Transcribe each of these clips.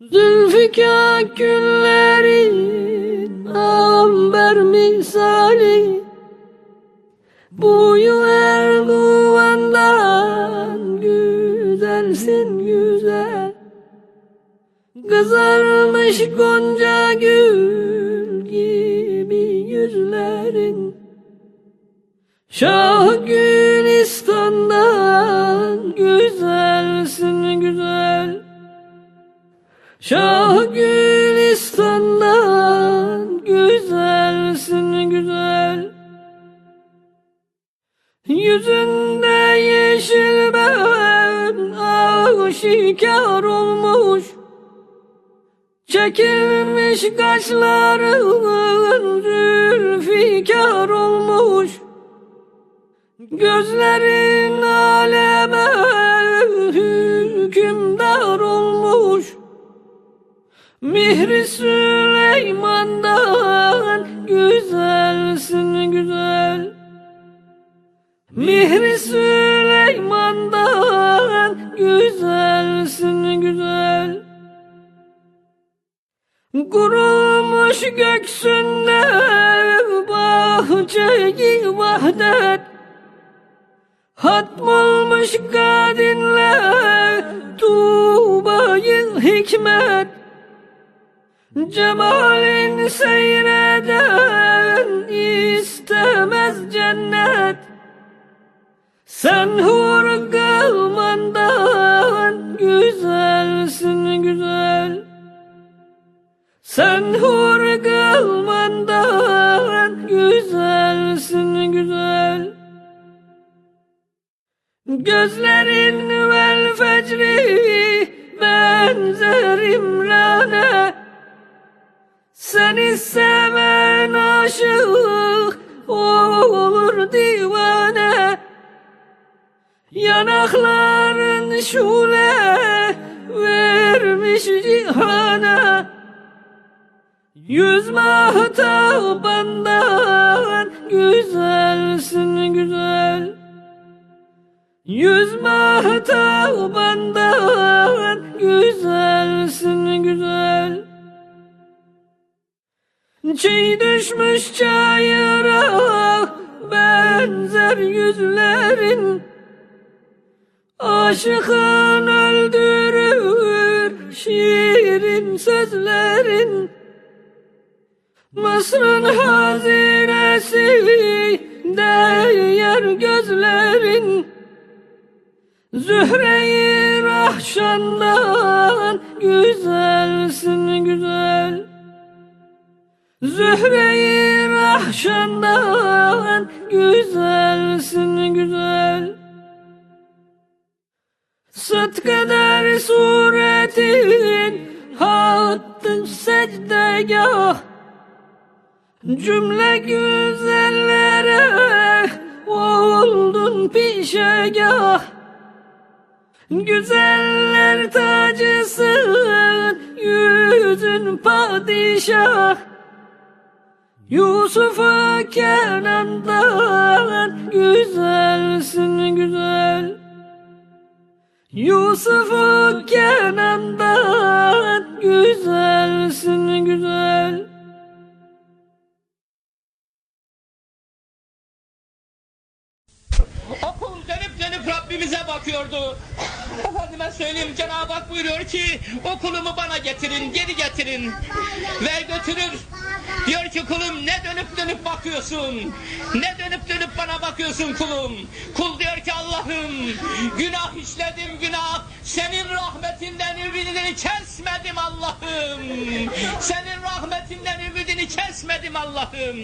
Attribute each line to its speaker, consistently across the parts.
Speaker 1: Zülfikar günlerin amber misali. Boyu Erguvan'dan güzelsin güzel. Kızarmış gonca gül gibi yüzlerin. Şah Gülistan'dan güzelsin güzel Şah Gülistan'dan güzelsin güzel. Yüzünde yeşil ben aşikar olmuş. Çekilmiş kaşların zülfikar olmuş. Gözlerin aleme hükümdar olmuş Mihri Süleyman'dan güzelsin güzel. Mihri Süleyman'dan güzelsin güzel. Kurulmuş göksünde bahçeyi vahdet. Hatmolmuş kadinle tuğbayı hikmet Cemalin seyreden istemez cennet. Sen hur kılmandan güzelsin güzel. Sen hur kılmandan güzelsin güzel. Gözlerin vel fecri benzer İmran'e Seni seven aşık olur divane. Yanakların şule vermiş cihana Yüz mahtabandan güzelsin güzel. Yüz mahtabandan güzelsin güzel Çiğ düşmüş çayıra benzer yüzlerin. Aşıkın öldürür şiirin sözlerin. Mısır'ın hazinesi değer gözlerin. Zühre-i Rahşan'dan güzelsin güzel Zühre-i Rahşan'dan güzelsin güzel. Sıt kadar suretin hattın secdegah. Cümle güzellere oldun pişegah. Güzeller tacısın yüzün padişah Yusuf'u Kenan'dan güzelsin güzel. Yusuf'u Kenan'dan güzelsin güzel
Speaker 2: Rabbimize bakıyordu. Efendime söyleyeyim Cenab-ı Hak buyuruyor ki okulumu bana getirin, geri getirin. Ve götürür. Diyor ki kulum ne dönüp dönüp bakıyorsun? Ne dönüp dönüp bana bakıyorsun kulum? Kul diyor ki Allah'ım günah işledim günah. Senin rahmetinden ümidini kesmedim Allah'ım. Senin rahmetinden ümidini kesmedim Allah'ım.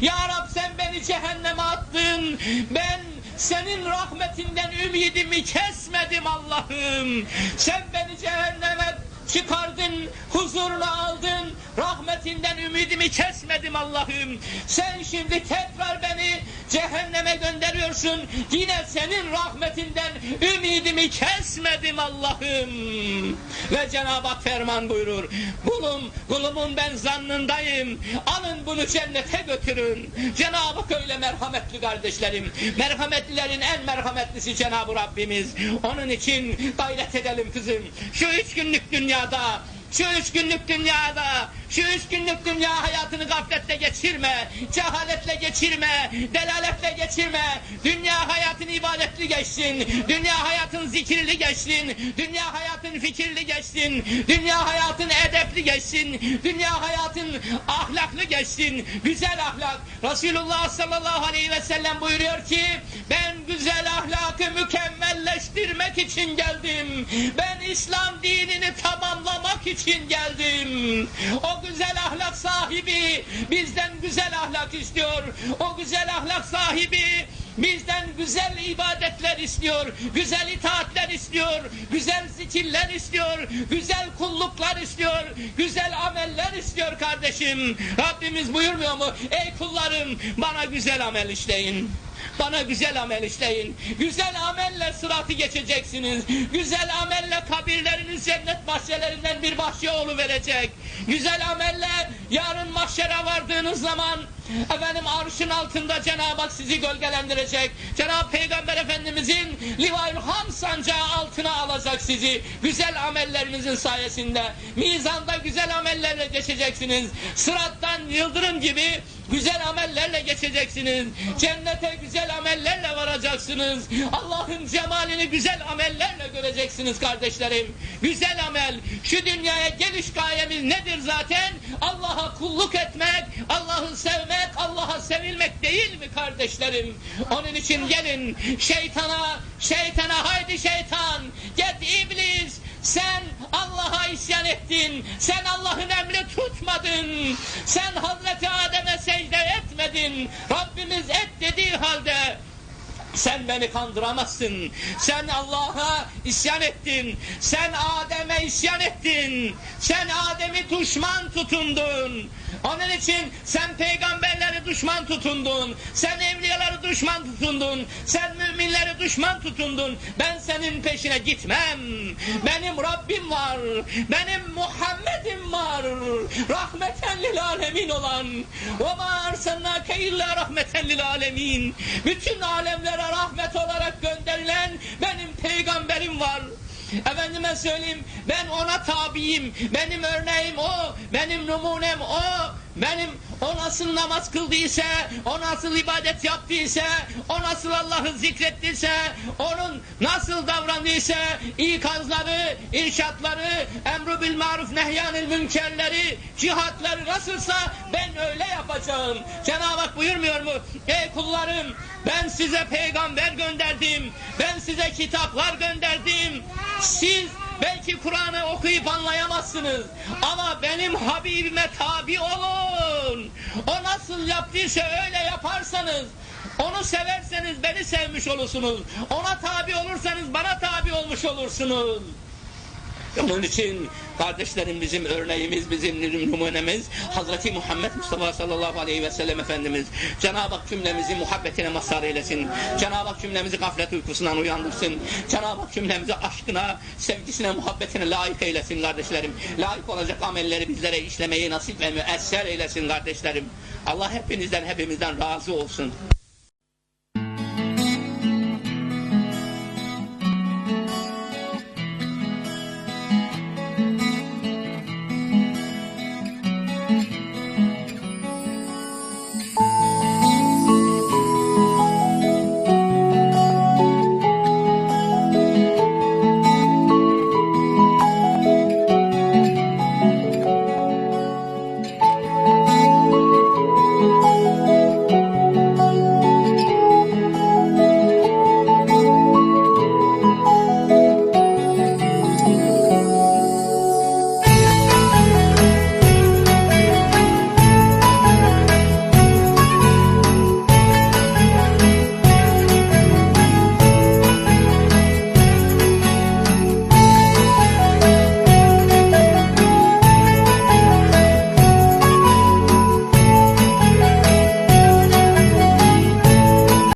Speaker 2: Ya Rab sen beni cehenneme attın. Ben senin rahmetinden ümidimi kesmedim Allah'ım. Sen beni cehenneme çıkardın, huzuruna aldın. Rahmetinden ümidimi kesmedim Allah'ım. Sen şimdi tekrar beni cehenneme gönderiyorsun. Yine senin rahmetinden ümidimi kesmedim Allah'ım. Ve Cenab-ı Hak ferman buyurur. Kulum, kulumun ben zannındayım. Alın bunu cennete götürün. Cenab-ı Hak öyle merhametli kardeşlerim. Merhametlilerin en merhametlisi Cenab-ı Rabbimiz. Onun için gayret edelim kızım. Şu üç günlük dünyada Şu üç günlük dünyada, şu üç günlük dünya hayatını gafletle geçirme, cehaletle geçirme, delaletle geçirme. Dünya hayatın ibadetli geçsin, dünya hayatın zikirli geçsin, dünya hayatın fikirli geçsin, dünya hayatın edepli geçsin, dünya hayatın ahlaklı geçsin, güzel ahlak. Resulullah sallallahu aleyhi ve sellem buyuruyor ki, ben güzel ahlakı mükemmelleştirmek için geldim. Ben İslam dinini tamamlamak için geldim. O güzel ahlak sahibi bizden güzel ahlak istiyor. O güzel ahlak sahibi bizden güzel ibadetler istiyor, güzel itaatler istiyor, güzel zikirler istiyor, güzel kulluklar istiyor, güzel ameller istiyor kardeşim. Rabbimiz buyurmuyor mu? Ey kullarım bana güzel amel işleyin. Bana güzel amel işleyin. Güzel amelle sıratı geçeceksiniz. Güzel amelle kabirleriniz cennet bahçelerinden bir bahçe verecek. Güzel amelle yarın mahşere vardığınız zaman efendim arşın altında Cenab-ı Hak sizi gölgelendirecek. Cenab-ı Peygamber Efendimizin Livayül Ham sancağı altına alacak sizi. Güzel amellerinizin sayesinde. Mizanda güzel amellerle geçeceksiniz. Sırattan yıldırım gibi güzel amellerle geçeceksiniz. Cennete güzel amellerle varacaksınız. Allah'ın cemalini güzel amellerle göreceksiniz kardeşlerim. Güzel amel. Şu dünyaya geliş gayemiz nedir zaten? Allah'a kulluk etmek, Allah'ı sevmek, Allah'a sevilmek değil mi kardeşlerim? Onun için gelin şeytana, şeytana haydi şeytan, git iblis, sen Allah'a isyan ettin. Sen Allah'ın emri tutmadın. Sen Hazreti Adem'e secde etmedin. Rabbimiz et dediği halde sen beni kandıramazsın. Sen Allah'a isyan ettin. Sen Adem'e isyan ettin. Sen Adem'i düşman tutundun. Onun için sen peygamberleri düşman tutundun. Sen evliyaları düşman tutundun. Sen müminleri düşman tutundun. Ben senin peşine gitmem. Benim Rabbim var. Benim Muhammed'im var. Rahmeten lil alemin olan. Ve ma arsalnake illa rahmeten lil alemin. Bütün alemlere rahmet olarak gönderilen benim peygamberim var. Efendime söyleyeyim ben ona tabiyim. Benim örneğim o. Benim numunem o. Benim o nasıl namaz kıldıysa, o nasıl ibadet yaptıysa, o nasıl Allah'ı zikrettiyse, onun nasıl davrandıysa, ikazları, irşatları, emru bil maruf nehyanil münkerleri, cihatları nasılsa ben öyle yapacağım. Cenab-ı Hak buyurmuyor mu? Ey kullarım ben size peygamber gönderdim. Ben size kitaplar gönderdim. Siz belki Kur'an'ı okuyup anlayamazsınız. Ama benim Habibime tabi olun. O nasıl yaptıysa öyle yaparsanız onu severseniz beni sevmiş olursunuz. Ona tabi olursanız bana tabi olmuş olursunuz. Onun için kardeşlerim bizim örneğimiz, bizim numunemiz Hazreti Muhammed Mustafa sallallahu aleyhi ve sellem Efendimiz. Cenab-ı Hak cümlemizi muhabbetine mazhar eylesin. Cenab-ı Hak cümlemizi gaflet uykusundan uyandırsın. Cenab-ı Hak cümlemizi aşkına, sevgisine, muhabbetine layık eylesin kardeşlerim. Layık olacak amelleri bizlere işlemeyi nasip ve müesser eylesin kardeşlerim. Allah hepinizden, hepimizden razı olsun.